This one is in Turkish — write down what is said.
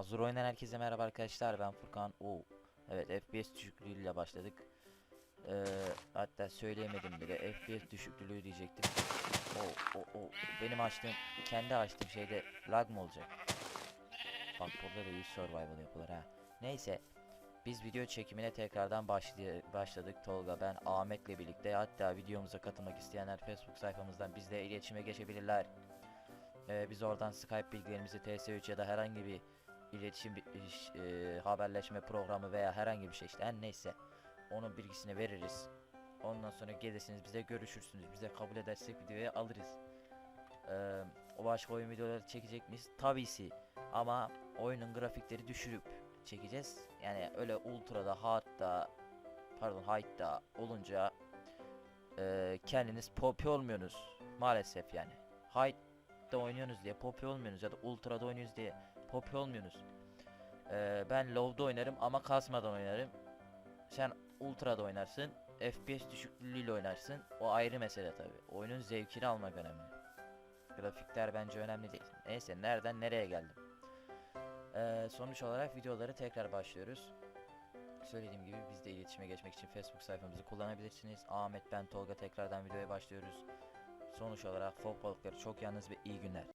Hazır oynayan herkese merhaba arkadaşlar ben Furkan Oo. Evet FPS düşüklüğüyle başladık ee, Hatta söyleyemedim bile FPS düşüklüğü diyecektim o, o, o. Benim açtığım kendi açtığım şeyde lag mı olacak Bak burada da iyi survival yapılır ha Neyse biz video çekimine tekrardan başladık Tolga ben Ahmet'le birlikte hatta videomuza katılmak isteyenler Facebook sayfamızdan bizle iletişime geçebilirler ee, biz oradan Skype bilgilerimizi TS3 ya da herhangi bir iletişim iş- e, haberleşme programı veya herhangi bir şey işte her neyse onun bilgisini veririz. Ondan sonra gelirsiniz bize görüşürsünüz. Bize kabul edersek videoyu alırız. Ee, o başka oyun videoları çekecek miyiz? Tabii Ama oyunun grafikleri düşürüp çekeceğiz. Yani öyle ultra'da, hard'da, pardon high'da olunca e, kendiniz popi olmuyorsunuz. Maalesef yani. High'da oynuyorsunuz diye popi olmuyorsunuz ya da ultra'da oynuyorsunuz diye popi olmuyorsunuz. Ee, ben low'da oynarım ama kasmadan oynarım. Sen ultra'da oynarsın, FPS düşüklüğüyle oynarsın. O ayrı mesele tabi. Oyunun zevkini almak önemli. Grafikler bence önemli değil. Neyse nereden nereye geldim. Ee, sonuç olarak videoları tekrar başlıyoruz. Söylediğim gibi biz de iletişime geçmek için Facebook sayfamızı kullanabilirsiniz. Ahmet ben Tolga tekrardan videoya başlıyoruz. Sonuç olarak folk balıkları çok yalnız ve iyi günler.